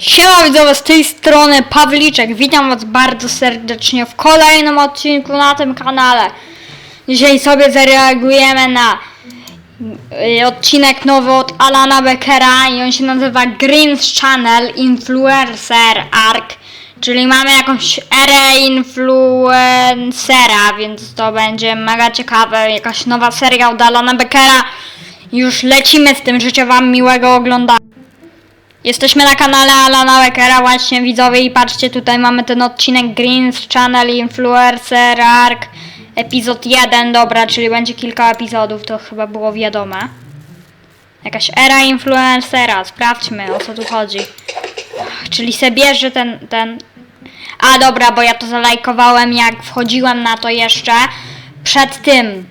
Siema widzowie, z tej strony Pawliczek. Witam was bardzo serdecznie w kolejnym odcinku na tym kanale. Dzisiaj sobie zareagujemy na y, odcinek nowy od Alana Beckera i on się nazywa Greens Channel Influencer Arc. Czyli mamy jakąś erę influencera, więc to będzie mega ciekawe. Jakaś nowa seria od Alana Beckera. Już lecimy z tym, życzę wam miłego oglądania. Jesteśmy na kanale Alana Beckera właśnie widzowie i patrzcie tutaj mamy ten odcinek Greens Channel Influencer Arc epizod 1, dobra, czyli będzie kilka epizodów, to chyba było wiadome. Jakaś era influencera, sprawdźmy o co tu chodzi. Czyli se bierze ten, ten... A dobra, bo ja to zalajkowałem jak wchodziłem na to jeszcze przed tym.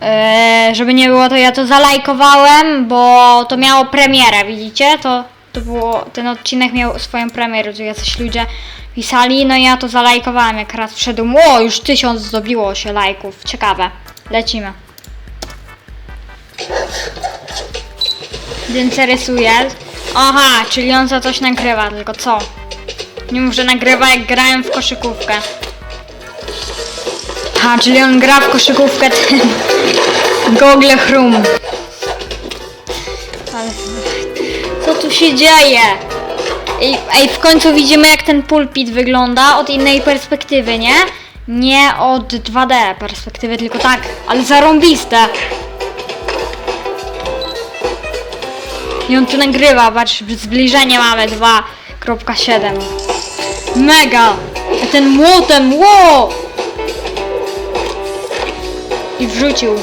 Eee, żeby nie było to ja to zalajkowałem, bo to miało premierę, widzicie? To, to było, ten odcinek miał swoją premierę, tu jacyś ludzie pisali, no i ja to zalajkowałem jak raz wszedłem. O, już tysiąc zdobiło się lajków, ciekawe. Lecimy. Więc rysuje. Aha, czyli on za coś nagrywa, tylko co? Nie mów, że nagrywa jak grałem w koszykówkę. A, czyli on gra w koszykówkę tym Google Chrome. Się dzieje? Ej, ej, w końcu widzimy jak ten pulpit wygląda od innej perspektywy, nie? Nie od 2D perspektywy, tylko tak, ale zarąbiste. I on tu nagrywa, patrz, zbliżenie mamy 2.7. Mega! A ten młotem, wow! i wrzucił.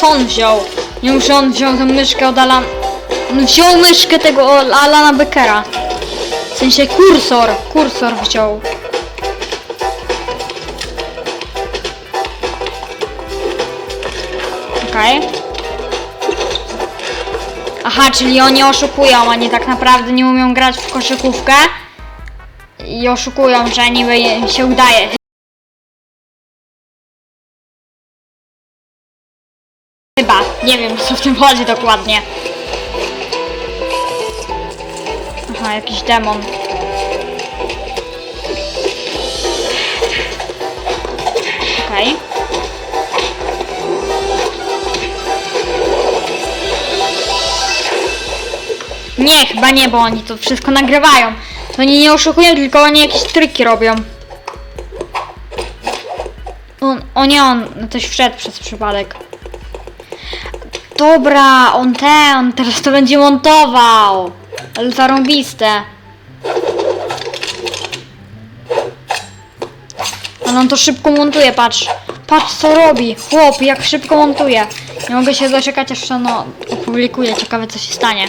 Co on wziął? Nie że on wziął tę myszkę od Alan... On wziął myszkę tego Alana Beckera. W sensie kursor. Kursor wziął. Okej. Aha, czyli oni oszukują, oni tak naprawdę nie umią grać w koszykówkę i oszukują, że niby im się udaje. Nie wiem co w tym chodzi dokładnie. Aha, jakiś demon. Okej. Nie, chyba nie, bo oni to wszystko nagrywają. To oni nie oszukują, tylko oni jakieś triki robią. On, o nie, on coś wszedł przez przypadek. Dobra, on ten, teraz to będzie montował. Ale zarąbiste. Ale on to szybko montuje, patrz. Patrz co robi. Chłop, jak szybko montuje. Nie mogę się doczekać, aż ono opublikuje. Ciekawe co się stanie.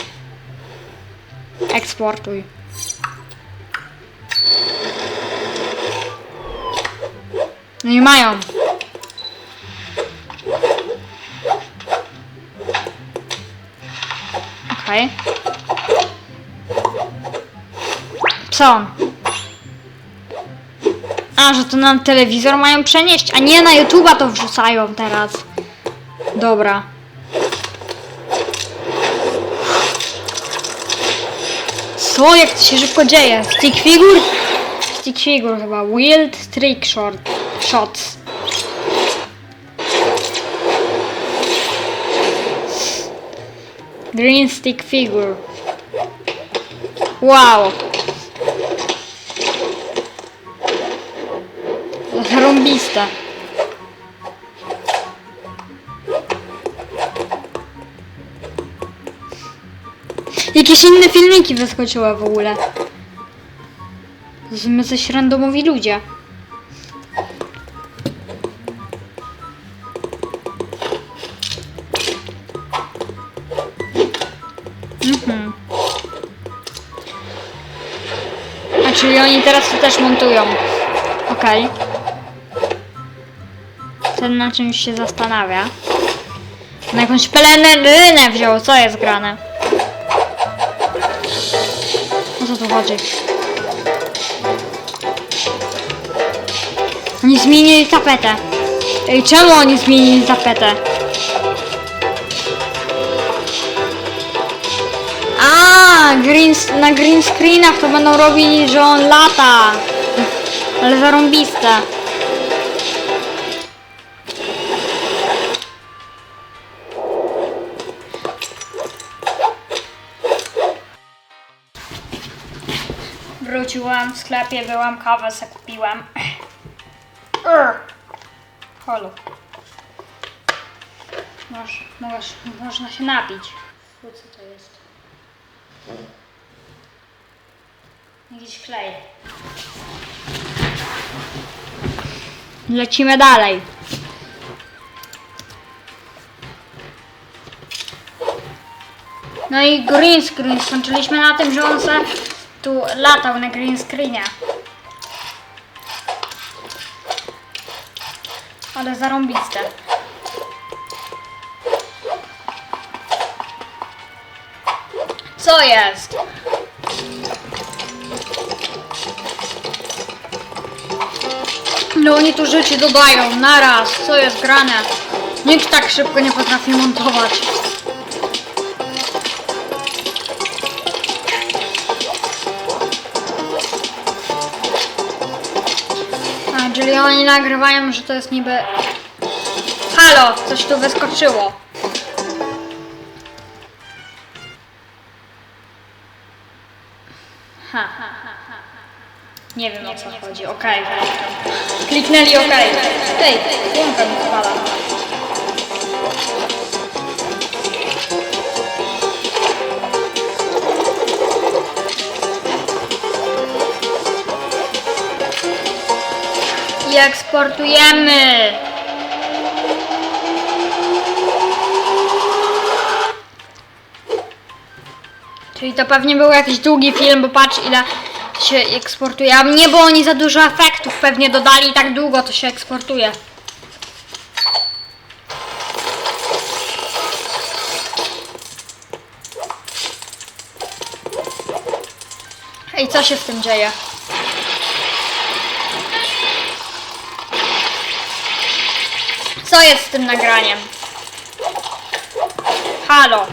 Eksportuj. No i mają. Okej. Co? on? A, że to na telewizor mają przenieść, a nie na YouTube'a to wrzucają teraz. Dobra. Co? Jak to się szybko dzieje? Stick figure? Stick figure chyba. Wild trick short. Shots. Green stick figure. Wow. Zarąbiste. Jakieś inne filmiki wyskoczyły w ogóle. My coś randomowi ludzie. Czyli oni teraz to też montują. Okej. Ten na czymś się zastanawia. Na jakąś pelenrynę wziął, co jest grane? O co tu chodzi? Oni zmienili tapetę. Ej, czemu oni zmienili tapetę? Green, na green screenach to będą robili, że on lata. Ale zarąbiste. Wróciłam w sklepie, byłam kawę se kupiłam. Urgh. Halo. Moż, moż, można się napić. Co to jest? Jakiś klej. Lecimy dalej. No i green screen. Skończyliśmy na tym, że on se tu latał na green screenie. Ale zarąbiste. Co jest? No oni tu rzeczy dodają naraz. Co jest grane? Nikt tak szybko nie potrafi montować. A, czyli oni nagrywają, że to jest niby... Halo, coś tu wyskoczyło. Nie wiem o co chodzi, okej. Kliknęli okej. Ej, słonka mi spada. I eksportujemy. Czyli to pewnie był jakiś długi film, bo patrz ile się eksportuje. A nie, bo oni za dużo efektów pewnie dodali i tak długo to się eksportuje. Ej, co się z tym dzieje? Co jest z tym nagraniem? Halo.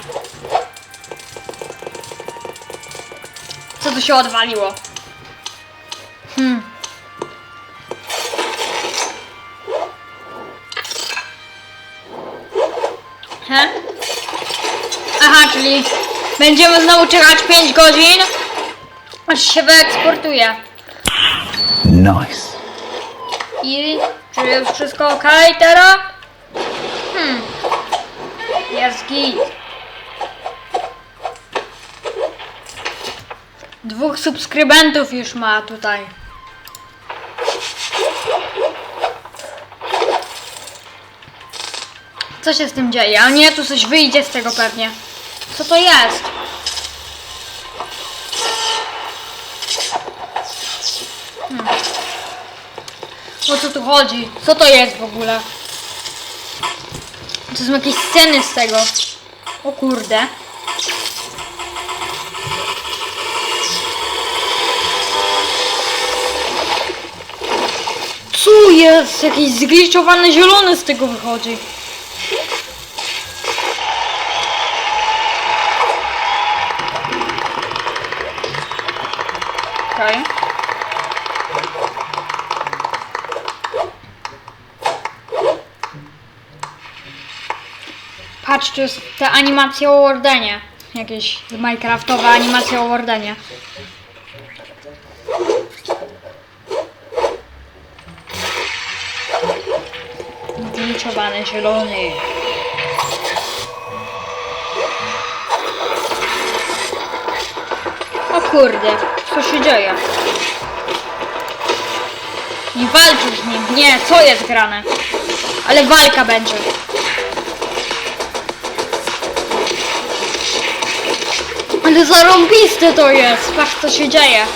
Co tu się odwaliło? He? Aha, czyli będziemy znowu czekać 5 godzin, aż się wyeksportuje. Nice. I czy jest wszystko ok teraz? Hmm. Jest git. Dwóch subskrybentów już ma tutaj. Co się z tym dzieje? A nie, tu coś wyjdzie z tego pewnie. Co to jest? Hmm. O co tu chodzi? Co to jest w ogóle? To są jakieś sceny z tego. O kurde. Co jest? Jakiś zgliczowany zielony z tego wychodzi. Okej. Patrz, tu jest ta animacja o Wardenie. Jakieś minecraftowe animacje o Wardenie. Zgliczowany zielony. O kurde, co się dzieje? Nie walczył z nim. Nie, co jest grane? Ale walka będzie. Ale zarąbiste to jest! Patrz co się dzieje.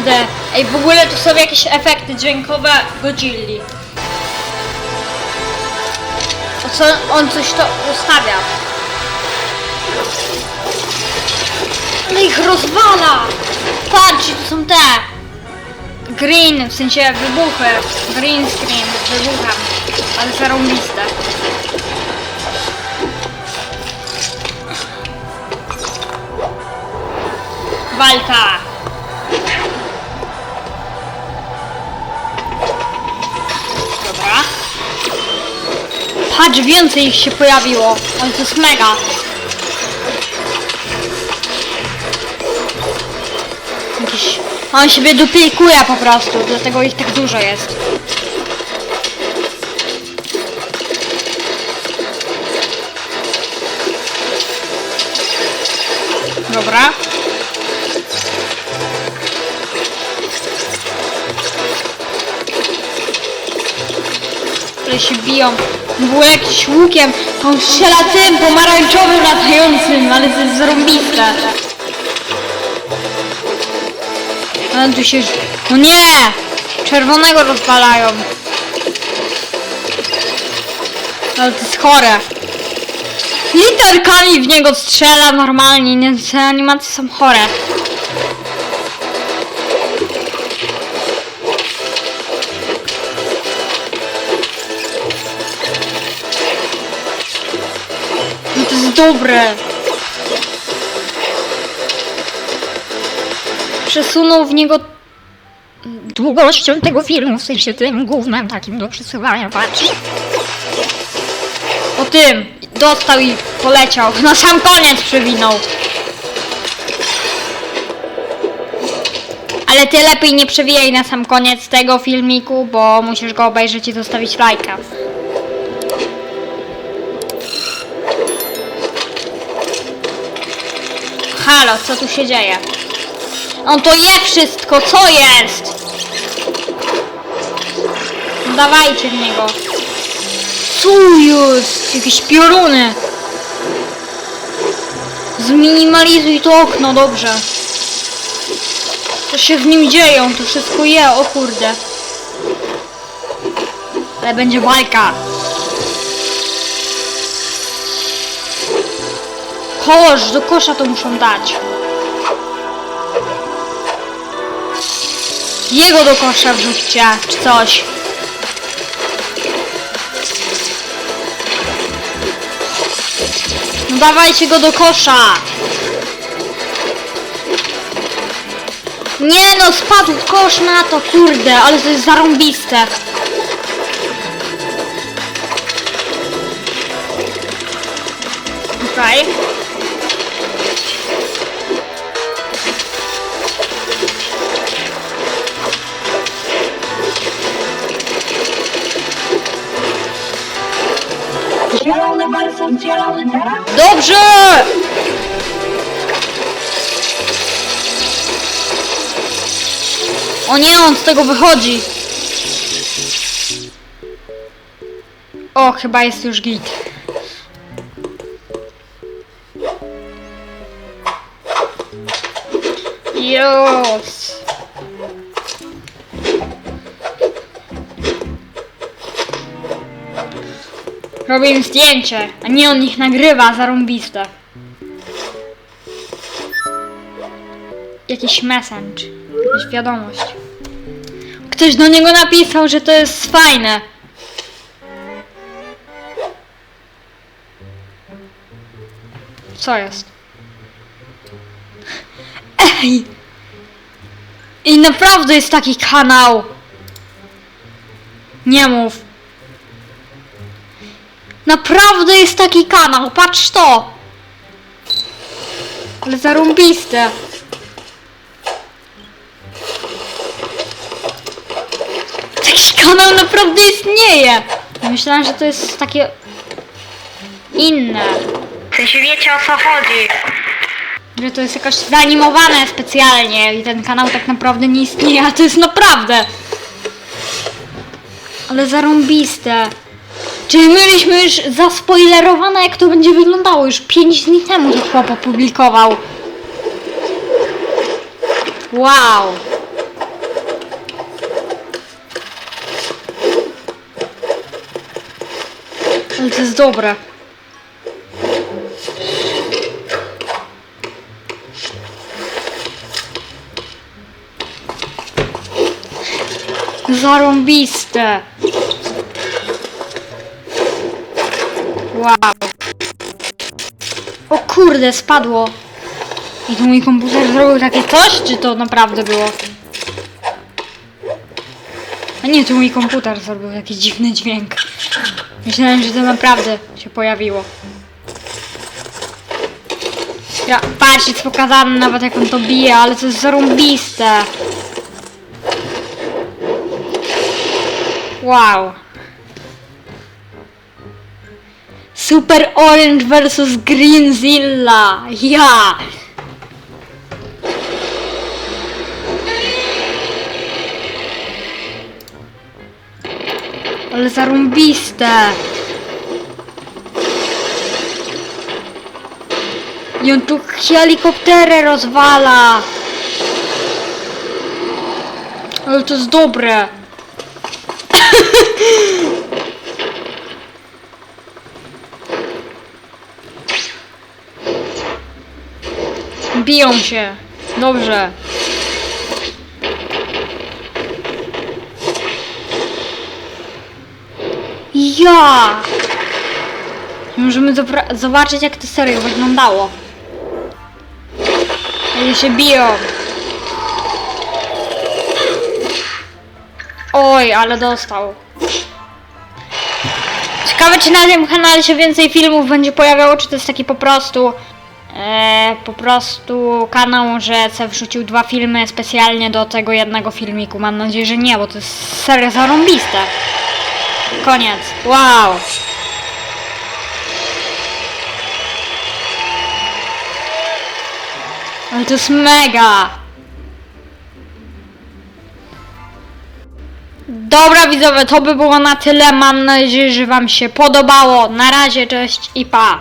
Kurde. Ej, w ogóle tu są jakieś efekty dźwiękowe Godzilli. O co on coś to ustawia? Ale ich rozwala! Patrzcie, to są te! Green, w sensie wybuchy. Green screen wybuchem. Ale zarąbiste. Walka! Patrz, więcej ich się pojawiło. Ale to jest mega. Jakiś... On siebie duplikuje po prostu, dlatego ich tak dużo jest. Dobra. które się biją. Było jakimś łukiem, on strzela tym pomarańczowym latającym, ale to jest zarąbiste. A tu się... No nie! Czerwonego rozwalają. Ale to jest chore. Literkami w niego strzela normalnie, nie, te animacje są chore. Dobre. Przesunął w niego długością tego filmu, w sensie tym głównym takim do przesuwania, patrz. o tym. Dostał i poleciał. Na sam koniec przewinął. Ale ty lepiej nie przewijaj na sam koniec tego filmiku, bo musisz go obejrzeć i zostawić lajka. Halo, co tu się dzieje? On to je wszystko, co jest? Dawajcie w niego. Co jest? Jakieś pioruny. Zminimalizuj to okno, dobrze. Co się w nim dzieje? On to wszystko je, o kurde. Ale będzie walka. Kosz, do kosza to muszą dać. Jego do kosza wrzućcie, czy coś. No dawajcie go do kosza! Nie no, spadł kosz na to, kurde, ale to jest zarąbiste. Okej. Zielony Dobrze! O nie, on z tego wychodzi. O, chyba jest już git. Już. Robię im zdjęcie, a nie on ich nagrywa, zarąbiste. Jakiś message, jakaś wiadomość. Ktoś do niego napisał, że to jest fajne. Co jest? Ej! I naprawdę jest taki kanał! Nie mów. Naprawdę jest taki kanał, patrz to! Ale zarąbiste. Taki kanał naprawdę istnieje! Myślałem, że to jest takie inne. Sensie wiecie o co chodzi. Że to jest jakoś zaanimowane specjalnie i ten kanał tak naprawdę nie istnieje, a to jest naprawdę. Ale zarąbiste. Czyli mieliśmy już zaspoilerowane, jak to będzie wyglądało. Już 5 dni temu to chyba opublikował. Wow. Ale to jest dobre. Zarąbiste. Wow. O kurde, spadło. I to mój komputer zrobił takie coś, czy to naprawdę było? A nie, to mój komputer zrobił jakiś dziwny dźwięk. Myślałem, że to naprawdę się pojawiło. Ja, patrz, jest pokazane nawet jak on to bije, ale to jest zarąbiste. Wow. Super Orange vs Greenzilla. Ja. Ale zarąbiste. I on tu helikoptery rozwala. Ale to jest dobre. Biją się. Dobrze. Ja! Możemy zobaczyć, jak to serio wyglądało. Jak się biją. Oj, ale dostał. Ciekawe, czy na tym kanale się więcej filmów będzie pojawiało, czy to jest taki po prostu e, po prostu kanał, że se wrzucił dwa filmy specjalnie do tego jednego filmiku. Mam nadzieję, że nie, bo to jest serio zarąbiste. Koniec. Wow. Ale to jest mega. Dobra widzowie, to by było na tyle. Mam nadzieję, że wam się podobało. Na razie, cześć i pa.